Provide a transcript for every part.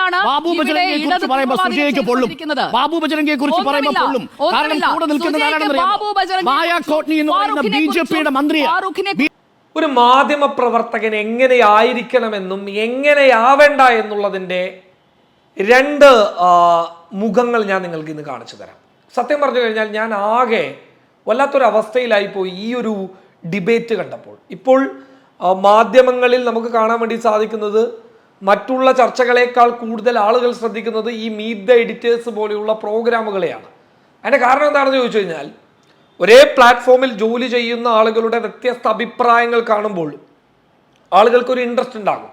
തന്നെയാണ് ബാബു ബജരംഗിയെ കുറിച്ച് പറയുമ്പോൾ സുജയ്ക്ക് പൊള്ളും. ബാബു ബജരംഗിയെ കുറിച്ച് പറയുമ്പോൾ പൊള്ളും. കാരണം. കൂടെ നിൽക്കുന്നത് സുജയ്ക്ക് ആരാണെന്നറിയാമോ ബാബു ബജരംഗിയെ മായ കോട്ടനി കോട്നി എന്ന് പറയുന്ന ബി ജെ പിയുടെ മന്ത്രിയാണ് ഒരു മാധ്യമ പ്രവർത്തകൻ എങ്ങനെയായിരിക്കണമെന്നും എങ്ങനെയാവേണ്ട എന്നുള്ളതിന്റെ രണ്ട് മുഖങ്ങൾ ഞാൻ നിങ്ങൾക്ക് ഇന്ന് കാണിച്ചു തരാം. സത്യം പറഞ്ഞു കഴിഞ്ഞാൽ ഞാൻ ആകെ വല്ലാത്തൊരു അവസ്ഥയിലായിപ്പോയി ഈ ഒരു ഡിബേറ്റ് കണ്ടപ്പോൾ. ഇപ്പോൾ മാധ്യമങ്ങളിൽ നമുക്ക് കാണാൻ വേണ്ടി സാധിക്കുന്നത് മറ്റുള്ള ചർച്ചകളേക്കാൾ കൂടുതൽ ആളുകൾ ശ്രദ്ധിക്കുന്നത് ഈ മീറ്റ് ദ എഡിറ്റേഴ്സ് പോലെയുള്ള പ്രോഗ്രാമുകളെയാണ്. അതിന്റെ കാരണം എന്താണെന്ന് ചോദിച്ചു കഴിഞ്ഞാൽ ഒരേ പ്ലാറ്റ്ഫോമിൽ ജോലി ചെയ്യുന്ന ആളുകളുടെ വ്യത്യസ്ത അഭിപ്രായങ്ങൾ കാണുമ്പോൾ ആളുകൾക്കൊരു ഇൻട്രസ്റ്റ് ഉണ്ടാകും.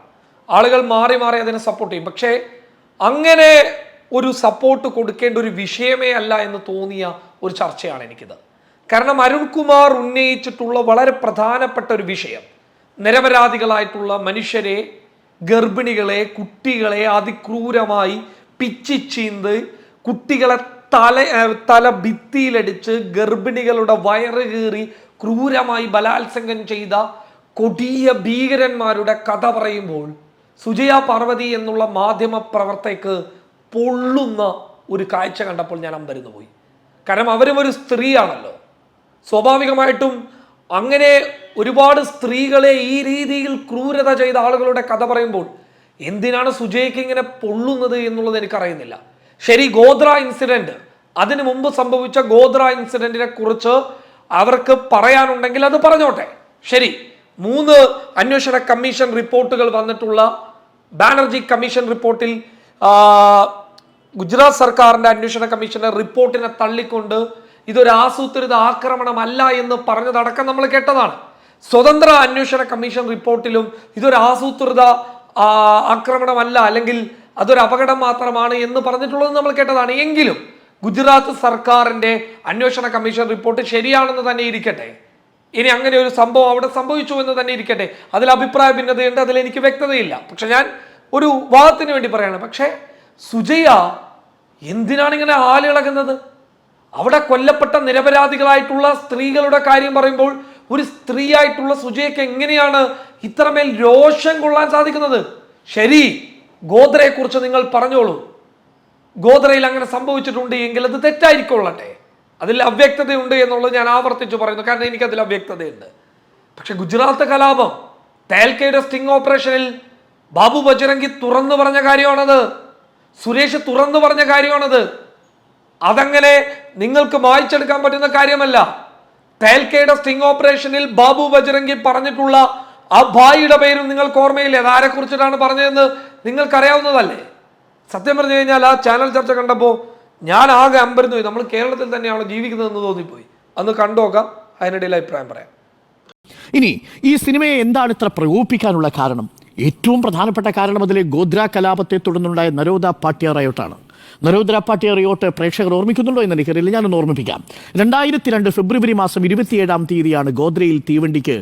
ആളുകൾ മാറി മാറി അതിനെ സപ്പോർട്ട് ചെയ്യും. പക്ഷേ അങ്ങനെ ഒരു സപ്പോർട്ട് കൊടുക്കേണ്ട ഒരു വിഷയമേ അല്ല എന്ന് തോന്നിയ ഒരു ചർച്ചയാണ് എനിക്കിത്. കാരണം അരുൺകുമാർ ഉന്നയിച്ചിട്ടുള്ള വളരെ പ്രധാനപ്പെട്ട ഒരു വിഷയം നിരപരാധികളായിട്ടുള്ള മനുഷ്യരെ ഗർഭിണികളെ കുട്ടികളെ അതിക്രൂരമായി പിച്ചിച്ചീന്ത് കുട്ടികളെ തല തല ഭിത്തിയിലടിച്ച് ഗർഭിണികളുടെ വയറ് കീറി ക്രൂരമായി ബലാത്സംഗം ചെയ്ത കൊടിയ ഭീകരന്മാരുടെ കഥ പറയുമ്പോൾ സുജയ പാർവതി എന്നുള്ള മാധ്യമ പ്രവർത്തകക്ക് പൊള്ളുന്ന ഒരു കാഴ്ച കണ്ടപ്പോൾ ഞാൻ അമ്പരുന്ന് പോയി കാരണം അവരും ഒരു സ്ത്രീയാണല്ലോ. സ്വാഭാവികമായിട്ടും അങ്ങനെ ഒരുപാട് സ്ത്രീകളെ ഈ രീതിയിൽ ക്രൂരത ചെയ്ത ആളുകളുടെ കഥ പറയുമ്പോൾ എന്തിനാണ് സുജയ്ക്ക് ഇങ്ങനെ പൊള്ളുന്നത് എന്നുള്ളത് എനിക്കറിയുന്നില്ല. ശരി ഗോദ്ര ഇൻസിഡന്റ് അതിനു മുമ്പ് സംഭവിച്ച ഗോദ്ര ഇൻസിഡന്റിനെ കുറിച്ച് അവർക്ക് പറയാനുണ്ടെങ്കിൽ അത് പറഞ്ഞോട്ടെ. ശരി മൂന്ന് അന്വേഷണ കമ്മീഷൻ റിപ്പോർട്ടുകൾ വന്നിട്ടുള്ള ബാനർജി കമ്മീഷൻ റിപ്പോർട്ടിൽ ഗുജറാത്ത് സർക്കാരിന്റെ അന്വേഷണ കമ്മീഷന്റെ റിപ്പോർട്ടിനെ തള്ളിക്കൊണ്ട് ഇതൊരു ആസൂത്രിത ആക്രമണമല്ല എന്ന് പറഞ്ഞതടക്കം നമ്മൾ കേട്ടതാണ്. സ്വതന്ത്ര അന്വേഷണ കമ്മീഷൻ റിപ്പോർട്ടിലും ഇതൊരു ആസൂത്രിത ആക്രമണമല്ല അല്ലെങ്കിൽ അതൊരു അപകടം മാത്രമാണ് എന്ന് പറഞ്ഞിട്ടുള്ളത് നമ്മൾ കേട്ടതാണ്. എങ്കിലും ഗുജറാത്ത് സർക്കാരിന്റെ അന്വേഷണ കമ്മീഷൻ റിപ്പോർട്ട് ശരിയാണെന്ന് തന്നെ ഇരിക്കട്ടെ. ഇനി അങ്ങനെ ഒരു സംഭവം അവിടെ സംഭവിച്ചു എന്ന് തന്നെ ഇരിക്കട്ടെ. അതിൽ അഭിപ്രായ ഭിന്നതയുണ്ട് അതിൽ എനിക്ക് വ്യക്തതയില്ല. പക്ഷെ ഞാൻ ഒരു വാദത്തിന് വേണ്ടി പറയാണ്. പക്ഷേ സുജയ എന്തിനാണ് ഇങ്ങനെ ആളിളകുന്നത് അവിടെ കൊല്ലപ്പെട്ട നിരപരാധികളായിട്ടുള്ള സ്ത്രീകളുടെ കാര്യം പറയുമ്പോൾ ഒരു സ്ത്രീ ആയിട്ടുള്ള സുജയ്ക്ക് എങ്ങനെയാണ് ഇത്രമേൽ രോഷം കൊള്ളാൻ സാധിക്കുന്നത്? ശരി ഗോദ്രയെ കുറിച്ച് നിങ്ങൾ പറഞ്ഞോളൂ. ഗോദ്രയിൽ അങ്ങനെ സംഭവിച്ചിട്ടുണ്ട് എങ്കിൽ അത് തെറ്റായിരിക്കൊള്ളട്ടെ. അതിൽ അവ്യക്തതയുണ്ട് എന്നുള്ളത് ഞാൻ ആവർത്തിച്ചു പറയുന്നു. കാരണം എനിക്ക് അതിൽ അവ്യക്തതയുണ്ട്. പക്ഷെ ഗുജറാത്ത് കലാപം തേൽക്കയുടെ സ്റ്റിംഗ് ഓപ്പറേഷനിൽ ബാബു ബജരംഗി തുറന്നു പറഞ്ഞ കാര്യമാണത്. സുരേഷ് തുറന്നു പറഞ്ഞ കാര്യമാണത്. അതങ്ങനെ നിങ്ങൾക്ക് മായ്ച്ചെടുക്കാൻ പറ്റുന്ന കാര്യമല്ല. തേൽക്കയുടെ സ്റ്റിംഗ് ഓപ്പറേഷനിൽ ബാബു ബജരംഗി പറഞ്ഞിട്ടുള്ള ആ ഭായിയുടെ പേരും നിങ്ങൾക്ക് ഓർമ്മയില്ലേ? അത് ആരെ കുറിച്ചിട്ടാണ് പറഞ്ഞതെന്ന് നിങ്ങൾക്കറിയാവുന്നതല്ലേ? സത്യം പറഞ്ഞു കഴിഞ്ഞാൽ ആ ചാനൽ ചർച്ച കണ്ടപ്പോൾ ഞാൻ ആകെ അമ്പരുന്ന് നമ്മൾ കേരളത്തിൽ തന്നെയാണോ ജീവിക്കുന്നതെന്ന് തോന്നിപ്പോയി. അന്ന് കണ്ടോക്കാം അതിനിടയിൽ അഭിപ്രായം പറയാം. ഇനി ഈ സിനിമയെ എന്താണ് ഇത്ര പ്രകോപിപ്പിക്കാനുള്ള കാരണം? ഏറ്റവും പ്രധാനപ്പെട്ട കാരണം അതിലെ ഗോദ്ര കലാപത്തെ തുടർന്നുണ്ടായ നരോദ പാട്യ നരോദ പാട്ടിയ റിയോട്ട് പ്രേക്ഷകർ ഓർമ്മിക്കുന്നുണ്ടോ എന്ന് എനിക്കറിയില്ല. ഞാനൊന്ന് ഓർമ്മിപ്പിക്കാം. രണ്ടായിരത്തി രണ്ട് ഫെബ്രുവരി മാസം ഇരുപത്തിയേഴാം തീയതിയാണ് ഗോദ്രയിൽ തീവണ്ടിക്ക്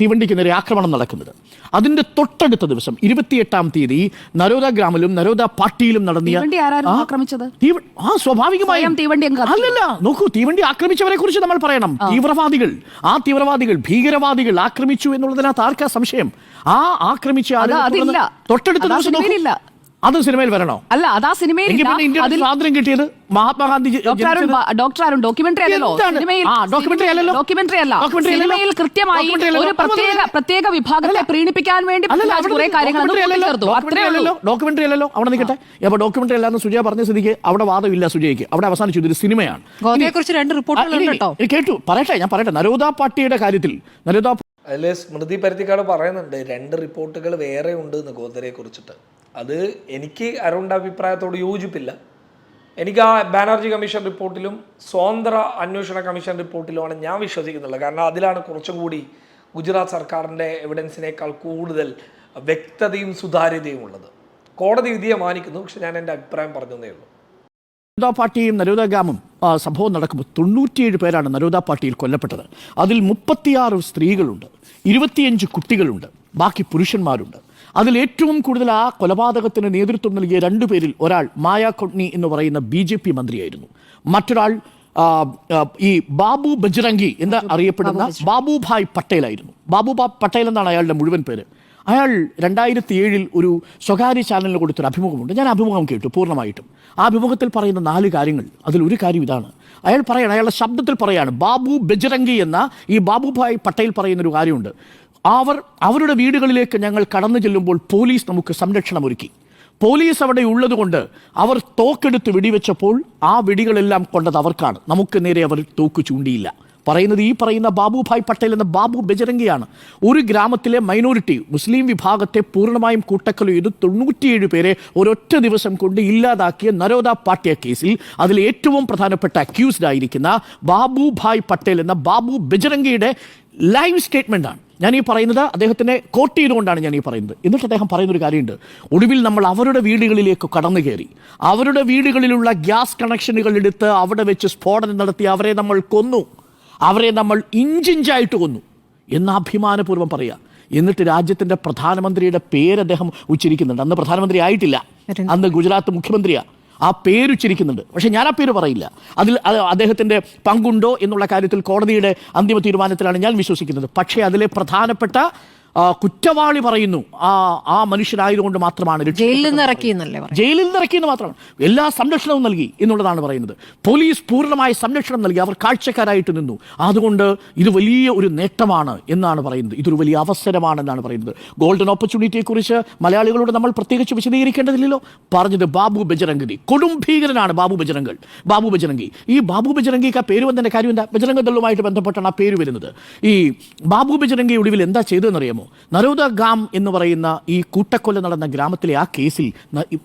തീവണ്ടിക്ക് നേരെ ആക്രമണം നടക്കുന്നത്. അതിന്റെ തൊട്ടടുത്ത ദിവസം ഇരുപത്തിയെട്ടാം തീയതി നരോദ ഗ്രാമിലും നരോദ പാട്ടിയിലും നടന്നിയ ആ, സ്വാഭാവികമായും. അല്ലല്ല നോക്കൂ തീവണ്ടി ആക്രമിച്ചവരെ കുറിച്ച് നമ്മൾ പറയണം. തീവ്രവാദികൾ ആ തീവ്രവാദികൾ ഭീകരവാദികൾ ആക്രമിച്ചു എന്നുള്ളതിനകത്ത് ആർക്കാ സംശയം? ആ ആക്രമിച്ച തൊട്ടടുത്ത ദിവസം. അത് സിനിമയിൽ വരണോ അല്ല അതാ സിനിമയിൽ എങ്കിൽ പിന്നെ ഇന്ത്യയുടെ സ്വാതന്ത്ര്യം കിട്ടിയത് മഹാത്മാഗാന്ധി ഡോക്ടർ അരുൺ ജനിച്ചത് ഡോക്ടർ അരുൺ ഡോക്യുമെന്ററി അല്ലല്ലോ എന്താണ്? സിനിമയിൽ ആ, ഡോക്യുമെന്ററി അല്ലല്ലോ. ഡോക്യുമെന്ററി അല്ല അല്ലല്ലോ. സിനിമയിൽ കൃത്യമായി അല്ലല്ലോ. ഒരു പ്രത്യേക. പ്രത്യേക വിഭാഗത്തെ പ്രീണിപ്പിക്കാൻ വേണ്ടി അല്ലല്ല, പൃഥ്വിരാജ് അവിടെ കുറെ നിൽക്ക്. കാര്യങ്ങൾ ഡോക്യുമെന്ററി അല്ലല്ലോ. ചേർത്തു അത്രേ ഡോക്യുമെന്ററി ഉള്ളൂ അല്ലല്ലോ. അല്ലല്ലോ അവിടെ നിൽക്കട്ടെ അപ്പൊ ഡോക്യുമെന്ററി അല്ലാന്ന് സുജയ പറഞ്ഞ സ്ഥിതിക്ക് അവിടെ വാദമില്ല സുജയ്ക്ക് അവിടെ അവസാനിച്ചു ഇതൊരു സിനിമയാണ് ഗോതയെക്കുറിച്ച് രണ്ട് റിപ്പോർട്ടുകൾ ആ, ഇനി- ഉണ്ട് കേട്ടോ. ഇനി കേട്ടു പറയട്ടെ ഞാൻ പറയട്ടെ നരോദ പാട്ടിയുടെ കാര്യത്തിൽ നരോദ അതിൽ സ്മൃതി പരുത്തിക്കാട് പറയുന്നുണ്ട് രണ്ട് റിപ്പോർട്ടുകൾ വേറെ ഉണ്ട് എന്ന് ഗോദരയെ കുറിച്ചിട്ട് അത് എനിക്ക് അരുണിന്റെ അഭിപ്രായത്തോട് യോജിപ്പില്ല. എനിക്ക് ആ ബാനർജി കമ്മീഷൻ റിപ്പോർട്ടിലും സ്വതന്ത്ര അന്വേഷണ കമ്മീഷൻ റിപ്പോർട്ടിലുമാണ് ഞാൻ വിശ്വസിക്കുന്നുള്ളത് കാരണം അതിലാണ് കുറച്ചും കൂടി ഗുജറാത്ത് സർക്കാരിന്റെ എവിഡൻസിനേക്കാൾ കൂടുതൽ വ്യക്തതയും സുതാര്യതയും ഉള്ളത്. കോടതി വിധിയെ മാനിക്കുന്നു. പക്ഷെ ഞാൻ എന്റെ അഭിപ്രായം പറഞ്ഞതേ ഉള്ളൂ. നരോദ പാർട്ടിയും നരോദ ഗ്രാമം സംഭവം നടക്കുമ്പോൾ തൊണ്ണൂറ്റിയേഴ് പേരാണ് നരോദ പാർട്ടിയിൽ കൊല്ലപ്പെട്ടത്. അതിൽ മുപ്പത്തിയാറ് സ്ത്രീകളുണ്ട്. ഇരുപത്തിയഞ്ച് കുട്ടികളുണ്ട്. ബാക്കി പുരുഷന്മാരുണ്ട്. അതിൽ ഏറ്റവും കൂടുതൽ ആ കൊലപാതകത്തിന് നേതൃത്വം നൽകിയ രണ്ടു പേരിൽ ഒരാൾ മായ കൊട്നി എന്ന് പറയുന്ന ബി ജെ പി മന്ത്രിയായിരുന്നു. മറ്റൊരാൾ ഈ ബാബു ബജ്രംഗി എന്ന് അറിയപ്പെടുന്ന ബാബുഭായ് പട്ടേലായിരുന്നു. ബാബുഭായ് പട്ടേൽ എന്നാണ് അയാളുടെ മുഴുവൻ പേര്. അയാൾ രണ്ടായിരത്തി ഏഴിൽ ഒരു സ്വകാര്യ ചാനലിന് കൊടുത്തൊരു അഭിമുഖമുണ്ട്. ഞാൻ അഭിമുഖം കേട്ടു പൂർണമായിട്ടും. ആ അഭിമുഖത്തിൽ പറയുന്ന നാല് കാര്യങ്ങൾ അതിൽ ഒരു കാര്യം ഇതാണ്. അയാൾ പറയുകയാണ് അയാളുടെ ശബ്ദത്തിൽ പറയാണ് ബാബു ബജ്രംഗി എന്ന ഈ ബാബുഭായ് പട്ടേൽ പറയുന്നൊരു കാര്യമുണ്ട്. അവർ അവരുടെ വീടുകളിലേക്ക് ഞങ്ങൾ കടന്നു ചെല്ലുമ്പോൾ പോലീസ് നമുക്ക് സംരക്ഷണം ഒരുക്കി. പോലീസ് അവിടെ ഉള്ളതുകൊണ്ട് അവർ തോക്കെടുത്ത് വെടിവെച്ചപ്പോൾ ആ വെടികളെല്ലാം കൊണ്ടത് അവർക്കാണ്. നമുക്ക് നേരെ അവർ തോക്ക് ചൂണ്ടിയില്ല. പറയുന്നത് ഈ പറയുന്ന ബാബുഭായ് പട്ടേൽ എന്ന ബാബു ബജരംഗിയാണ്. ഒരു ഗ്രാമത്തിലെ മൈനോറിറ്റി മുസ്ലിം വിഭാഗത്തെ പൂർണമായും കൂട്ടക്കൊല ചെയ്ത് തൊണ്ണൂറ്റിയേഴ് പേരെ ഒരൊറ്റ ദിവസം കൊണ്ട് ഇല്ലാതാക്കിയ നരോദ പാട്യ കേസിൽ അതിൽ ഏറ്റവും പ്രധാനപ്പെട്ട അക്യൂസ്ഡ് ആയിരിക്കുന്ന ബാബുഭായ് പട്ടേൽ എന്ന ബാബു ബജരംഗിയുടെ ലൈവ് സ്റ്റേറ്റ്മെന്റ് ആണ് ഞാൻ ഈ പറയുന്നത് അദ്ദേഹത്തിനെ കോട്ട് ചെയ്തുകൊണ്ടാണ് ഞാൻ ഈ പറയുന്നത്. എന്നിട്ട് അദ്ദേഹം പറയുന്ന ഒരു കാര്യമുണ്ട്. ഒടുവിൽ നമ്മൾ അവരുടെ വീടുകളിലേക്ക് കടന്നു കയറി. അവരുടെ വീടുകളിലുള്ള ഗ്യാസ് കണക്ഷനുകൾ എടുത്ത് അവിടെ വെച്ച് സ്ഫോടനം നടത്തി അവരെ നമ്മൾ കൊന്നു. അവരെ നമ്മൾ ഇഞ്ചിഞ്ചായിട്ട് കൊന്നു. എന്ന് അഭിമാനപൂർവം പറയുക എന്നിട്ട് രാജ്യത്തിന്റെ പ്രധാനമന്ത്രിയുടെ പേര് അദ്ദേഹം ഉച്ചരിക്കുന്നുണ്ട്. അന്ന് പ്രധാനമന്ത്രി ആയിട്ടില്ല. അന്ന് ഗുജറാത്ത് മുഖ്യമന്ത്രിയാ. ആ പേര് ഉച്ചരിക്കുന്നുണ്ട്. പക്ഷേ ഞാൻ ആ പേര് പറയില്ല. അതിൽ അദ്ദേഹത്തിന്റെ പങ്കുണ്ടോ എന്നുള്ള കാര്യത്തിൽ കോടതിയുടെ അന്തിമ തീരുമാനത്തിലാണ് ഞാൻ വിശ്വസിക്കുന്നത്. പക്ഷേ അതിലെ പ്രധാനപ്പെട്ട കുറ്റവാളി പറയുന്നു. ആ ആ മനുഷ്യനായതുകൊണ്ട് മാത്രമാണ് ജയിലിൽ നിന്ന് ഇറക്കി എന്നല്ലേ പറയുന്നത്? ജയിലിൽ നിന്ന് ഇറക്കിയെന്ന് മാത്രമാണ്. എല്ലാ സംരക്ഷണവും നൽകി എന്നുള്ളതാണ് പറയുന്നത്. പോലീസ് പൂർണമായ സംരക്ഷണം നൽകി. അവർ കാഴ്ചക്കാരായിട്ട് നിന്നു. അതുകൊണ്ട് ഇത് വലിയ ഒരു നേട്ടമാണ് എന്നാണ് പറയുന്നത്. ഇതൊരു വലിയ അവസരമാണെന്നാണ് പറയുന്നത്. ഗോൾഡൻ ഓപ്പർച്യൂണിറ്റിയെക്കുറിച്ച് മലയാളികളോട് നമ്മൾ പ്രത്യേകിച്ച് വിശദീകരിക്കേണ്ടതില്ലല്ലോ. പറഞ്ഞത് ബാബു ബജരംഗി കൊടും ഭീകരനാണ് ബാബു ബജരംഗൾ ബാബു ബജരംഗി. ഈ ബാബു ബജരംഗിക്ക് ആ പേര് വന്നതിന്റെ കാര്യം എന്താ? ബജരംഗ ദളുമായിട്ട് ബന്ധപ്പെട്ടാണ് ആ പേര് വരുന്നത്. ഈ ബാബു ബജരംഗി ഒടുവിൽ എന്താ ചെയ്തതെന്നറിയാമോ? നരോദ ഗാം എന്ന് പറയുന്ന ഈ കൂട്ടക്കൊല നടന്ന ഗ്രാമത്തിലെ ആ കേസിൽ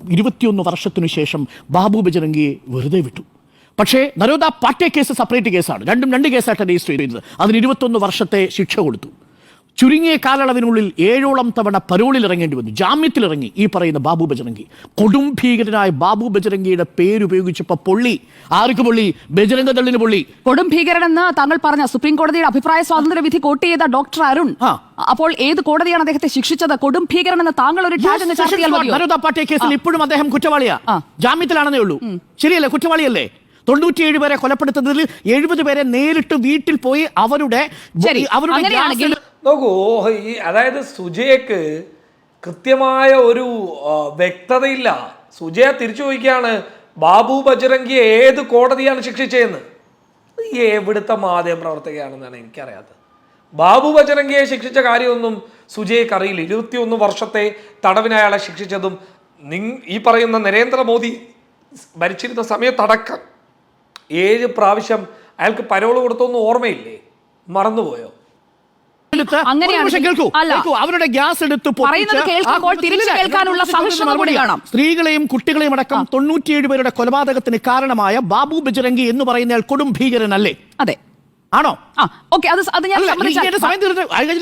ഇരുപത്തിയൊന്ന് വർഷത്തിനു ശേഷം ബാബു ബജരംഗിയെ വെറുതെ വിട്ടു. പക്ഷേ നരോദ പാട്ടേ കേസ് സെപ്പറേറ്റ് കേസാണ്. രണ്ടും രണ്ട് കേസായിട്ട് രജിസ്റ്റർ ചെയ്തത് അതിന് ഇരുപത്തൊന്ന് വർഷത്തെ ശിക്ഷ കൊടുത്തു. ചുരുങ്ങിയ കാലയളവിനുള്ളിൽ ഏഴോളം തവണ പരോളിൽ ഇറങ്ങേണ്ടി വന്നു. ജാമ്യത്തിലിറങ്ങി ഈ പറയുന്ന ബാബു ബജരംഗി. കൊടും ഭീകരനായ ബാബു ബജരംഗിയുടെ പേരുപയോഗിച്ചപ്പോൾ പൊള്ളി. ആർക്ക് പൊള്ളി? ബജരംഗ ദളിന് പൊള്ളി. കൊടും ഭീകരനെന്ന് താങ്കൾ പറഞ്ഞ സുപ്രീം കോടതിയുടെ അഭിപ്രായ സ്വാതന്ത്ര്യ വിധി കോട്ട് ചെയ്ത ഡോക്ടർ അരുൺ. അപ്പോൾ ഏത് കോടതിയാണ് അദ്ദേഹത്തെ ശിക്ഷിച്ചത്? കൊടും ഭീകരനെന്ന് താങ്കൾ ഒരു പാർട്ടി കേസിൽ ഇപ്പോഴും അദ്ദേഹം കുറ്റവാളിയാ. ജാമ്യത്തിലാണെന്നേ ഉള്ളൂ. ശരിയല്ലേ? കുറ്റവാളിയല്ലേ? തൊണ്ണൂറ്റിയേഴ് പേരെ കൊലപ്പെടുത്തുന്നതിൽ എഴുപത് പേരെ നേരിട്ട് വീട്ടിൽ പോയി അവരുടെ അവരുടെ നോക്കൂ ഈ അതായത് സുജയ്ക്ക് കൃത്യമായ ഒരു വ്യക്തതയില്ല. സുജയ തിരിച്ചു ചോദിക്കുകയാണ് ബാബു ബജ്രംഗിയെ ഏത് കോടതിയാണ് ശിക്ഷിച്ചതെന്ന്? എവിടുത്തെ മാധ്യമ പ്രവർത്തകയാണെന്നാണ് എനിക്കറിയാത്തത്. ബാബു ബജ്രംഗിയെ ശിക്ഷിച്ച കാര്യമൊന്നും സുജയ്ക്ക് അറിയില്ല. ഇരുപത്തിയൊന്ന് വർഷത്തെ തടവിന് അയാളെ ശിക്ഷിച്ചതും നിങ് ഈ പറയുന്ന നരേന്ദ്രമോദി ഭരിച്ചിരുന്ന സമയത്തടക്കം ഏഴ് പ്രാവശ്യം അയാൾക്ക് പരോൾ കൊടുത്തൊന്നും ഓർമ്മയില്ലേ? മറന്നുപോയോ? എടുത്ത് അങ്ങനെയാണ് കേൾക്കൂ, കേൾക്കൂ. അവരുടെ ഗ്യാസ് എടുത്ത് കേൾക്കാനുള്ള ഇതിന്റെ കൂടി കാണാം. സ്ത്രീകളെയും കുട്ടികളെയും അടക്കം തൊണ്ണൂറ്റിയേഴ് പേരുടെ കൊലപാതകത്തിന് കാരണമായ ബാബു ബജരംഗി എന്ന് പറയുന്ന കൊടും ഭീകരനല്ലേ? അതെ. ആണോ? ആ ഓക്കെ അത് അത് ഞാൻ അല്ല,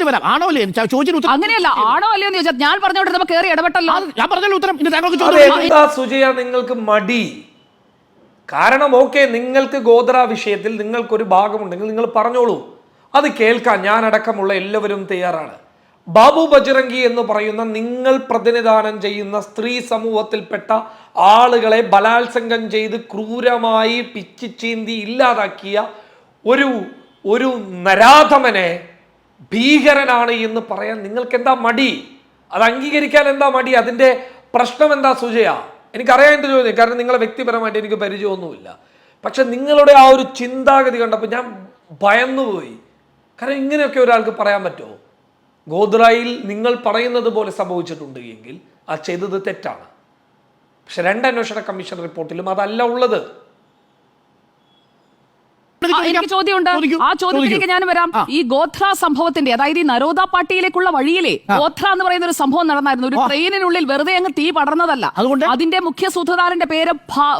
വരാം. ആണോ അല്ലേ? ചോദിച്ചു അങ്ങനെയല്ല ആണോ അല്ലയോ എന്ന് ചോദിച്ചാൽ ഞാൻ പറഞ്ഞോട്ട് നമുക്ക് കയറി ഇടപെട്ടല്ലോ. ഞാൻ പറഞ്ഞല്ലോ ഉത്തരം. സുജയ നിങ്ങൾക്ക് മടി? കാരണം ഓക്കെ നിങ്ങൾക്ക് ഗോത്ര വിഷയത്തിൽ നിങ്ങൾക്കൊരു ഭാഗമുണ്ടെങ്കിൽ നിങ്ങൾ പറഞ്ഞോളൂ. അത് കേൾക്കാൻ ഞാനടക്കമുള്ള എല്ലാവരും തയ്യാറാണ്. ബാബു ബജറംഗി എന്ന് പറയുന്ന നിങ്ങൾ പ്രതിനിധാനം ചെയ്യുന്ന സ്ത്രീ സമൂഹത്തിൽപ്പെട്ട ആളുകളെ ബലാത്സംഗം ചെയ്ത് ക്രൂരമായി പിച്ചിച്ചീന്തി ഇല്ലാതാക്കിയ ഒരു ഒരു നരാധമനെ ഭീകരനാണ് എന്ന് പറയാൻ നിങ്ങൾക്ക് എന്താ മടി? അത് അംഗീകരിക്കാൻ എന്താ മടി? അതിന്റെ പ്രശ്നം എന്താ സുജയ? എനിക്കറിയാൻ എന്ത് ചോദ്യം കാരണം നിങ്ങളെ വ്യക്തിപരമായിട്ട് എനിക്ക് പരിചയമൊന്നുമില്ല. പക്ഷെ നിങ്ങളുടെ ആ ഒരു ചിന്താഗതി കണ്ടപ്പോൾ ഞാൻ ഭയന്നുപോയി. കാരണം ഇങ്ങനെയൊക്കെ ഒരാൾക്ക് പറയാൻ പറ്റുമോ? ഗോദ്രായിൽ നിങ്ങൾ പറയുന്നത് പോലെ സംഭവിച്ചിട്ടുണ്ട് എങ്കിൽ ആ ചെയ്തത് തെറ്റാണ്. പക്ഷെ രണ്ട് അന്വേഷണ കമ്മീഷൻ റിപ്പോർട്ടിലും അതല്ല ഉള്ളത്. എനിക്ക് ചോദ്യമുണ്ട്. ആ ചോദ്യത്തിലേക്ക് ഞാൻ വരാം. ഈ ഗോത്ര സംഭവത്തിന്റെ അതായത് ഈ നരോദ പാട്ടിയിലേക്കുള്ള വഴിയിലെ ഗോത്ര എന്ന് പറയുന്ന ഒരു സംഭവം നടന്നായിരുന്നു. ഒരു ട്രെയിനിനുള്ളിൽ വെറുതെ അങ്ങ് തീ പടർന്നതല്ല. അതുകൊണ്ട്? അതിന്റെ മുഖ്യ സൂത്രധാരന്റെ പേര്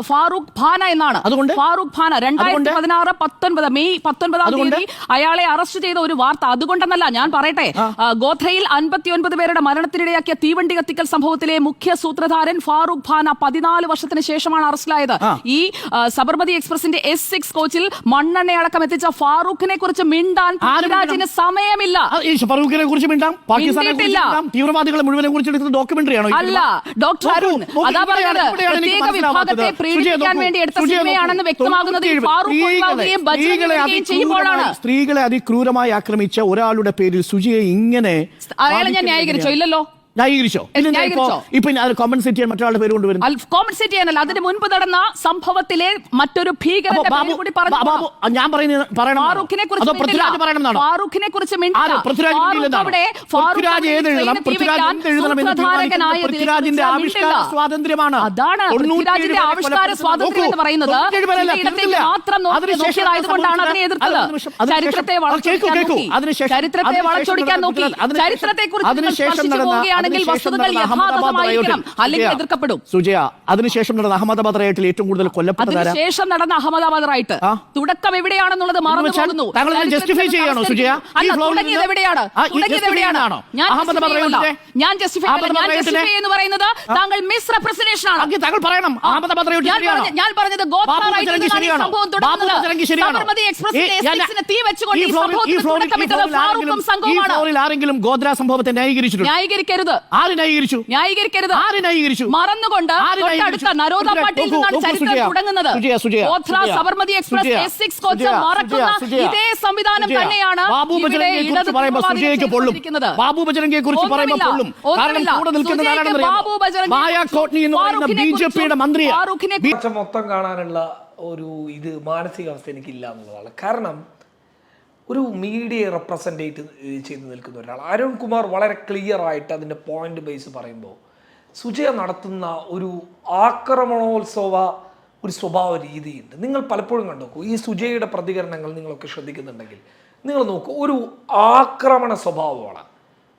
ഫാറൂഖ് ഭാന എന്നാണ്. അതുകൊണ്ട്? ഫാറൂഖ് ഭാന രണ്ടായിരത്തി? പതിനാറ് പത്തൊൻപത് മെയ് പത്തൊൻപതാം? തീയതി അയാളെ അറസ്റ്റ് ചെയ്ത ഒരു വാർത്ത. അതുകൊണ്ടെന്നല്ല ഞാൻ പറയട്ടെ. ഗോത്രയിൽ അൻപത്തിയൊൻപത് പേരുടെ മരണത്തിനിടയാക്കിയ തീവണ്ടി കത്തിക്കൽ സംഭവത്തിലെ മുഖ്യ സൂത്രധാരൻ ഫാറൂഖ് ഭാന പതിനാല് വർഷത്തിന് ശേഷമാണ് അറസ്റ്റിലായത്. ഈ സബർമതി എക്സ്പ്രസിന്റെ എസ് സിക്സ് കോച്ചിൽ മണ്ണെണ്ണ ഭരണഘടന അടക്കം എത്തിച്ച ഫാറൂഖിനെ കുറിച്ച് മിണ്ടാൻ പൃഥ്വിരാജിന് സമയമില്ല. ഫാറൂഖിനെ കുറിച്ച് മിണ്ടാം. പാകിസ്ഥാനെ തീവ്രവാദികളെ മുഴുവനെ കുറിച്ച് എടുത്ത ഡോക്യുമെന്ററി ആണോ അല്ല ഡോക്ടർ അരുൺ അതാ എനിക്ക് പ്രത്യേക വിഭാഗത്തെ പ്രീണിപ്പിക്കാൻ വേണ്ടി എടുത്ത സിനിമയാണെന്ന് വ്യക്തമാകുന്നത് ചെയ്യുമ്പോഴാണ്. സ്ത്രീകളെ അതിക്രൂരമായി ആക്രമിച്ച ഒരാളുടെ പേരിൽ സുജിയെ ഇങ്ങനെ അയാളെ ഞാൻ ന്യായീകരിച്ചോ? ഇല്ലല്ലോ. ന്യായീകരിച്ചോ? ഇപ്പോ ന്യായീകരിച്ചോ? ഇപ്പൊ അത് കോമ്പൻസേറ്റ് ചെയ്യാൻ മറ്റൊരാളുടെ പേര് കൊണ്ടുവരുന്നു കോമ്പൻസേറ്റ് ചെയ്യാനല്ല. അതിന് മുൻപ് നടന്ന സംഭവത്തിലെ മറ്റൊരു അപ്പോ പേര് കൂടി പറഞ്ഞു ഞാൻ ഫാറൂഖിനെ കുറിച്ച് കുറിച്ച് സ്വാതന്ത്ര്യമാണ്. അതാണ് പൃഥ്വിരാജിന്റെ ആവിഷ്കാര സ്വാതന്ത്ര്യം എന്ന് പറയുന്നത്. മാത്രം നോക്കിയതായതുകൊണ്ടാണ് അതിനെ എതിർത്തത്. ചരിത്രത്തെ വളച്ചൊടിക്കാൻ നോക്കി. അതിനുശേഷം- ചരിത്രത്തെ കുറിച്ച് വളച്ചൊടിക്കാൻ നോക്കി. അതിനുശേഷം- ചരിത്രത്തെക്കുറിച്ച് അതിനുശേഷം വസ്തുതകൾ യഥാർത്ഥമായിരിക്കണം അല്ലെങ്കിൽ എതിർക്കപ്പെടും. സുജയ അതിനുശേഷം നടന്ന അഹമ്മദാബാദ് റൈറ്റിൽ ഏറ്റവും കൂടുതൽ കൊല്ലപ്പെട്ടത് അതിനുശേഷം നടന്ന അഹമ്മദാബാദ് റൈറ്റ് തുടക്കം എവിടെയാണെന്നുള്ളത് മറന്നു പോകുന്നു. താങ്കൾ ജസ്റ്റിഫൈ ചെയ്യാണോ, സുജയ? തുടങ്ങിയത് എവിടെയാണ്? തുടങ്ങിയത് എവിടെയാണ്? ഞാൻ ഞാൻ ജസ്റ്റിഫൈ ഞാൻ ജസ്റ്റിഫൈ എന്ന് പറയുന്നത് താങ്കൾ മിസ് റെപ്രസെന്റേഷൻ ആണ് താങ്കൾ പറയണം. അഹമ്മദാബാദ് ഞാൻ പറഞ്ഞത് ഗോത്ര ശരിയാണോ? സംഭവം തുടങ്ങുന്നത്. സബർമതി എസ്റ്റിക്സിന് തീ വെച്ചുകൊണ്ട് ഈ സംഭവത്തിന് തുടക്കമിട്ടത് ഫാറൂഖും സംഘവുമാണ്. ആരെങ്കിലും ഗോദ്ര സംഭവത്തെ ന്യായീകരിച്ചിട്ടുണ്ട്? ന്യായീകരിക്കരുത്. ആര് ന്യായീകരിച്ചു? ന്യായീകരിക്കരുത്. ആര് ന്യായീകരിച്ചു? മറന്നുകൊണ്ട് ആര് ന്യായീകരിച്ചു? തൊട്ടടുത്ത നരോദ സുജയ, പാട്ടിൽ നിന്നാണ് നോക്കൂ, ചരിത്രം സുജയ, തുടങ്ങുന്നത്. സുജയ, സുജയ, ഗോത്ര Sujaya, Sabarmati express Sujaya, S six coach Sujaya, മറക്കുന്ന സുജയ, ഇതേ സംവിധാനം സുജയ, തന്നെയാണ് ബാബു ഇവിടെ ബജരംഗിയെ ഇടത് കുറിച്ച് പറയുമ്പോൾ തീവ്രവാദികൾ സുജയ്ക്ക് പൊള്ളും. ചെയ്തുകൊണ്ടിരിക്കുന്നത്. ബാബു ബജരംഗിയെ കുറിച്ച് പറയുമ്പോൾ ഒന്നുമില്ല, പൊള്ളും. കാരണം ഒന്നുമില്ല. കൂടെ നിൽക്കുന്നത് സുജയ്ക്ക് ആരാണെന്ന് ബാബു ബജരംഗിയെ മായ കോട്നി എന്ന് പറയുന്ന ഫാറൂഖിനെ ബി ജെ പിയുടെ കുറിച്ചും മന്ത്രിയാണ് ഫാറൂഖിനെ കാഴ്ച മൊത്തം കാണാനുള്ള ഒരു ഇത് മാനസികാവസ്ഥ എനിക്കില്ല എന്നുള്ളതാണ്. കാരണം ഒരു മീഡിയയെ റെപ്രസെന്റേറ്റ് ചെയ്ത് നിൽക്കുന്ന ഒരാൾ. അരുൺ കുമാർ വളരെ ക്ലിയർ ആയിട്ട് അതിന്റെ പോയിന്റ് ബേസ് പറയുമ്പോൾ സുജയ നടത്തുന്ന ഒരു ആക്രമണോത്സവ ഒരു സ്വഭാവ രീതിയുണ്ട്. നിങ്ങൾ പലപ്പോഴും കണ്ടോക്കൂ ഈ സുജയുടെ പ്രതികരണങ്ങൾ നിങ്ങളൊക്കെ ശ്രദ്ധിക്കുന്നുണ്ടെങ്കിൽ നിങ്ങൾ നോക്കൂ ഒരു ആക്രമണ സ്വഭാവമാണ്.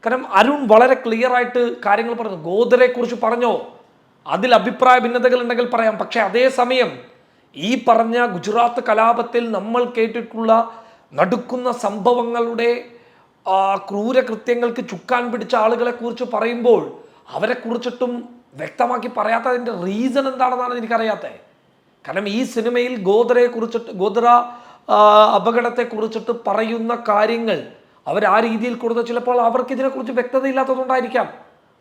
കാരണം അരുൺ വളരെ ക്ലിയർ ആയിട്ട് കാര്യങ്ങൾ പറഞ്ഞു. ഗോദരെ കുറിച്ച് പറഞ്ഞോ? അതിൽ അഭിപ്രായ ഭിന്നതകൾ ഉണ്ടെങ്കിൽ പറയാം. പക്ഷേ അതേസമയം ഈ പറഞ്ഞ ഗുജറാത്ത് കലാപത്തിൽ നമ്മൾ കേട്ടിട്ടുള്ള നടുക്കുന്ന സംഭവങ്ങളുടെ ക്രൂരകൃത്യങ്ങൾക്ക് ചുക്കാൻ പിടിച്ച ആളുകളെ കുറിച്ച് പറയുമ്പോൾ അവരെ കുറിച്ചിട്ടും വ്യക്തമാക്കി പറയാത്തതിന്റെ റീസൺ എന്താണെന്നാണ് എനിക്കറിയാത്തത്. കാരണം ഈ സിനിമയിൽ ഗോദ്രയെ കുറിച്ചിട്ട് ഗോദ്ര അപകടത്തെ കുറിച്ചിട്ട് പറയുന്ന കാര്യങ്ങൾ അവർ ആ രീതിയിൽ കൊടുത്ത ചിലപ്പോൾ അവർക്ക് ഇതിനെക്കുറിച്ച് വ്യക്തതയില്ലാത്തതുകൊണ്ടായിരിക്കാം.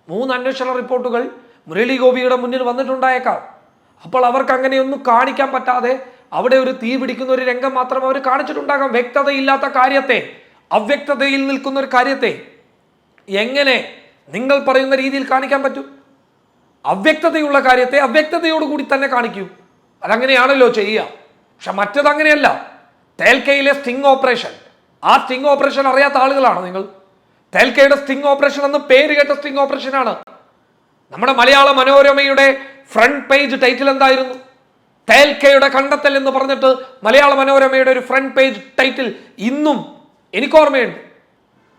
മൂന്ന് അന്വേഷണ റിപ്പോർട്ടുകൾ മുരളി ഗോപിയുടെ മുന്നിൽ വന്നിട്ടുണ്ടായേക്കാം. അപ്പോൾ അവർക്ക് അങ്ങനെയൊന്നും കാണിക്കാൻ പറ്റാതെ അവിടെ ഒരു തീ പിടിക്കുന്ന ഒരു രംഗം മാത്രം അവർ കാണിച്ചിട്ടുണ്ടാകാം. വ്യക്തതയില്ലാത്ത കാര്യത്തെ അവ്യക്തതയിൽ നിൽക്കുന്ന ഒരു കാര്യത്തെ എങ്ങനെ നിങ്ങൾ പറയുന്ന രീതിയിൽ കാണിക്കാൻ പറ്റും? അവ്യക്തതയുള്ള കാര്യത്തെ അവ്യക്തതയോടുകൂടി തന്നെ കാണിക്കൂ. അതങ്ങനെയാണല്ലോ ചെയ്യുക. പക്ഷെ മറ്റത് അങ്ങനെയല്ല. തേൽക്കയിലെ സ്റ്റിംഗ് ഓപ്പറേഷൻ. ആ സ്റ്റിംഗ് ഓപ്പറേഷൻ അറിയാത്ത ആളുകളാണ് നിങ്ങൾ? തേൽക്കയുടെ സ്റ്റിംഗ് ഓപ്പറേഷൻ എന്ന് പേര് കേട്ട സ്റ്റിംഗ് ഓപ്പറേഷനാണ്. നമ്മുടെ മലയാള മനോരമയുടെ ഫ്രണ്ട് പേജ് ടൈറ്റിൽ എന്തായിരുന്നു? തേൽക്കയുടെ കണ്ടെത്തൽ എന്ന് പറഞ്ഞിട്ട് മലയാള മനോരമയുടെ ഒരു ഫ്രണ്ട് പേജ് ടൈറ്റിൽ ഇന്നും എനിക്ക് ഓർമ്മയുണ്ട്.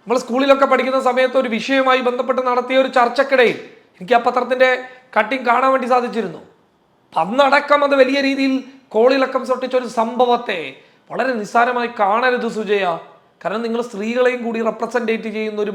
നമ്മൾ സ്കൂളിലൊക്കെ പഠിക്കുന്ന സമയത്ത് ഒരു വിഷയവുമായി ബന്ധപ്പെട്ട് നടത്തിയ ഒരു ചർച്ചക്കിടയിൽ എനിക്ക് ആ പത്രത്തിന്റെ കട്ടിങ് കാണാൻ വേണ്ടി സാധിച്ചിരുന്നു. അന്നടക്കം അത് വലിയ രീതിയിൽ കോളിളക്കം സൃഷ്ടിച്ച ഒരു സംഭവത്തെ വളരെ നിസ്സാരമായി കാണരുത് സുജയ. കാരണം നിങ്ങൾ സ്ത്രീകളെയും കൂടി റെപ്രസെന്റേറ്റ് ചെയ്യുന്ന ഒരു